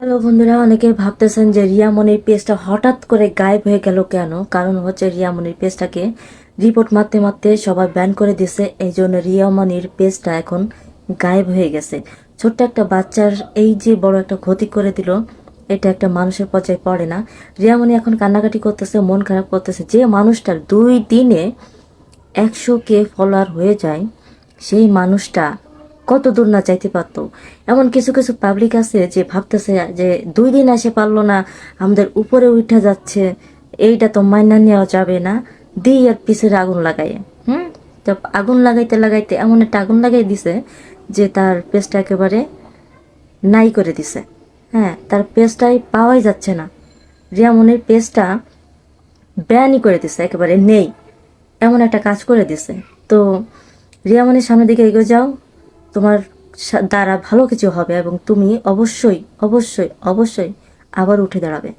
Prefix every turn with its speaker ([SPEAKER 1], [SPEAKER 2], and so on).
[SPEAKER 1] Hello বন্ধুরা অনেকে ভাবতেছেন যে রিয়ামনির পেজটা হঠাৎ করে গায়েব হয়ে গেল কেন? কারণ হচ্ছে রিয়ামনির পেজটাকে রিপোর্ট মারতে মারতে সবাই ব্যান করে দিছে এই জন্য রিয়ামনির পেজটা এখন গায়েব হয়ে গেছে। ছোট্ট একটা বাচ্চার এই যে বড় একটা ক্ষতি করে দিল, এটা একটা মানুষের পর্যায়ে পড়ে না। রিয়ামনি এখন কান্নাকাটি করতেছে, মন খারাপ করতেছে। যে মানুষটার দুই দিনে একশো কে ফলোয়ার হয়ে যায়, সেই মানুষটা কত দূর না চাইতে পারতো। এমন কিছু কিছু পাবলিক আছে যে ভাবতেছে যে দুই দিন আসে পারল না, আমাদের উপরে উঠে যাচ্ছে, এইটা তো মাইনা নেওয়া যাবে না দিই আর পিছের আগুন লাগাই হুম? তো আগুন লাগাইতে লাগাইতে এমন একটা আগুন লাগাই দিছে যে তার পেজটা একেবারে নাই করে দিছে। হ্যাঁ তার পেজটাই পাওয়াই যাচ্ছে না। রিয়ামনির পেজটা ব্যানই করে দিছে, একেবারে নেই। এমন একটা কাজ করে দিছে। তো রিয়ামনির সামনের দিকে এগিয়ে যাও তোমার দ্বারা ভালো কিছু হবে এবং তুমি অবশ্যই অবশ্যই অবশ্যই আবার উঠে দাঁড়াবে।